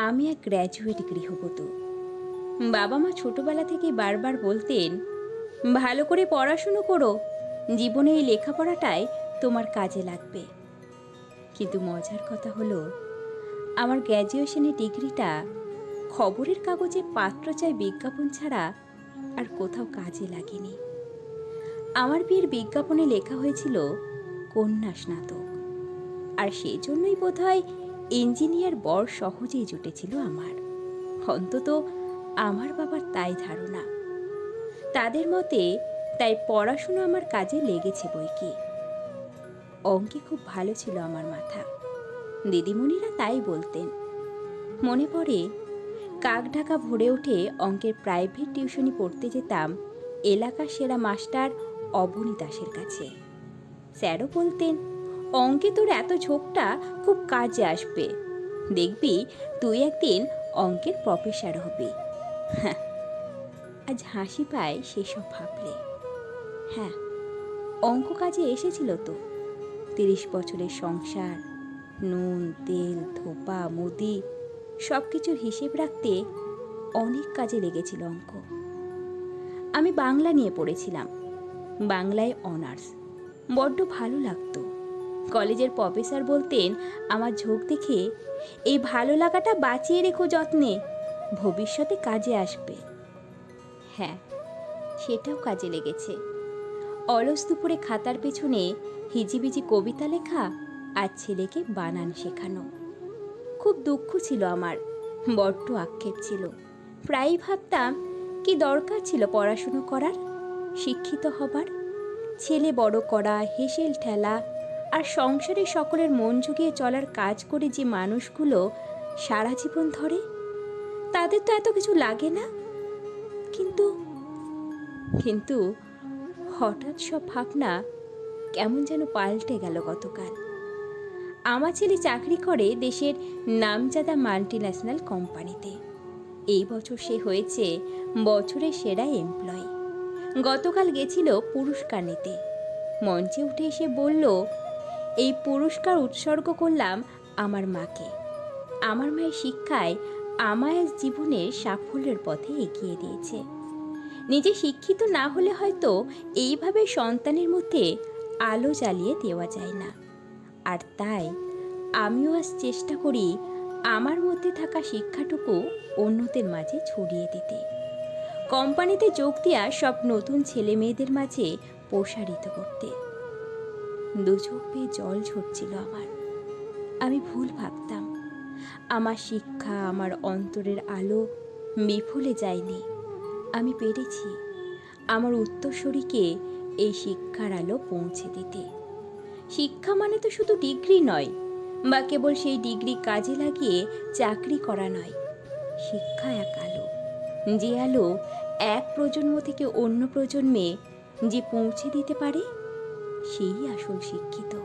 আমি এক গ্র্যাজুয়েট গৃহবধূ। বাবা মা ছোটবেলা থেকে বারবার বলতেন, ভালো করে পড়াশুনো করো, জীবনে এই লেখাপড়াটাই তোমার কাজে লাগবে। কিন্তু মজার কথা হলো, আমার গ্র্যাজুয়েশনের ডিগ্রিটা খবরের কাগজে পাত্র চাই বিজ্ঞাপন ছাড়া আর কোথাও কাজে লাগেনি। আমার বিয়ের বিজ্ঞাপনে লেখা হয়েছিল, কন্যা স্নাতক। আর সেই জন্যই বোধহয় ইঞ্জিনিয়ার বর সহজেই জুটেছিল আমার। অন্তত আমার বাবার তাই ধারণা। তাদের মতে তাই পড়াশুনো আমার কাজে লেগেছে বই কি অঙ্কে খুব ভালো ছিল আমার মাথা। দিদিমণিরা তাই বলতেন। মনে পড়ে, কাক ঢাকা ভরে উঠে অঙ্কের প্রাইভেট টিউশনি পড়তে যেতাম এলাকার সেরা মাস্টার অবনী দাসের কাছে। স্যারও বলতেন অঙ্কে তোর এত ঝোঁকটা খুব কাজে আসবে। দেখবি তুই একদিন অঙ্কের প্রফেসর হবি। হ্যাঁ আজ হাসি পায় সেসব ভাবলে। হ্যাঁ অঙ্ক কাজে এসেছিল তো। তিরিশ বছরের সংসার, নুন, তেল, ধোপা, মুদি সব কিছুর হিসেব রাখতে অনেক কাজে লেগেছিল অঙ্ক। আমি বাংলা নিয়ে পড়েছিলাম। বাংলায় অনার্স। বড্ড ভালো লাগতো। কলেজের প্রফেসর বলতেন, আমার ঝোঁক দেখে এই ভালো লাগাটা বাঁচিয়ে রেখো যত্নে, ভবিষ্যতে কাজে আসবে। হ্যাঁ সেটাও কাজে লেগেছে। অলস দুপুরে খাতার পেছনে হিজিবিজি কবিতা লেখা আর ছেলেকে বানান শেখানো। খুব দুঃখ ছিল আমার, বড্ড আক্ষেপ ছিল। প্রায়ই ভাবতাম, কি দরকার ছিল পড়াশুনো করার? শিক্ষিত হবার? ছেলে বড় করা, হেসেল ঠেলা আর সংসারে সকলের মন জুগিয়ে চলার কাজ করে যে মানুষগুলো সারা জীবন ধরে, তাদের তো এত কিছু লাগে না। কিন্তু কিন্তু হঠাৎ সব ভাবনা কেমন যেন পাল্টে গেল গতকাল। আমার ছেলে চাকরি করে দেশের নামজাদা মাল্টি ন্যাশনাল কোম্পানিতে এই বছর সে হয়েছে বছরের সেরা এমপ্লয়ি গতকাল গেছিল পুরস্কার নিতে। মঞ্চে উঠে এসে বলল এই পুরস্কার উৎসর্গ করলাম আমার মাকে। আমার মায়ের শিক্ষায় আমায় জীবনের সাফল্যের পথে এগিয়ে দিয়েছে। নিজে শিক্ষিত না হলে হয়তো এইভাবে সন্তানের মধ্যে আলো জ্বালিয়ে দেওয়া যায় না। আর তাই আমিও আজ চেষ্টা করি আমার মধ্যে থাকা শিক্ষাটুকু অন্যদের মাঝে ছড়িয়ে দিতে। কোম্পানিতে যোগ দেওয়া সব নতুন ছেলে মেয়েদের মাঝে প্রসারিত করতে। দু চোখ পেয়ে জল ঝরছিল আমার। আমি ভুল ভাবতাম। আমার শিক্ষা, আমার অন্তরের আলো বিফলে যায়নি। আমি পেরেছি আমার উত্তরসূরিকে এই শিক্ষার আলো পৌঁছে দিতে। শিক্ষা মানে তো শুধু ডিগ্রি নয়, বা কেবল সেই ডিগ্রি কাজে লাগিয়ে চাকরি করা নয়। শিক্ষা এক আলো। যে আলো এক প্রজন্ম থেকে অন্য প্রজন্মে যে পৌঁছে দিতে পারে সেই আসল শিক্ষিত।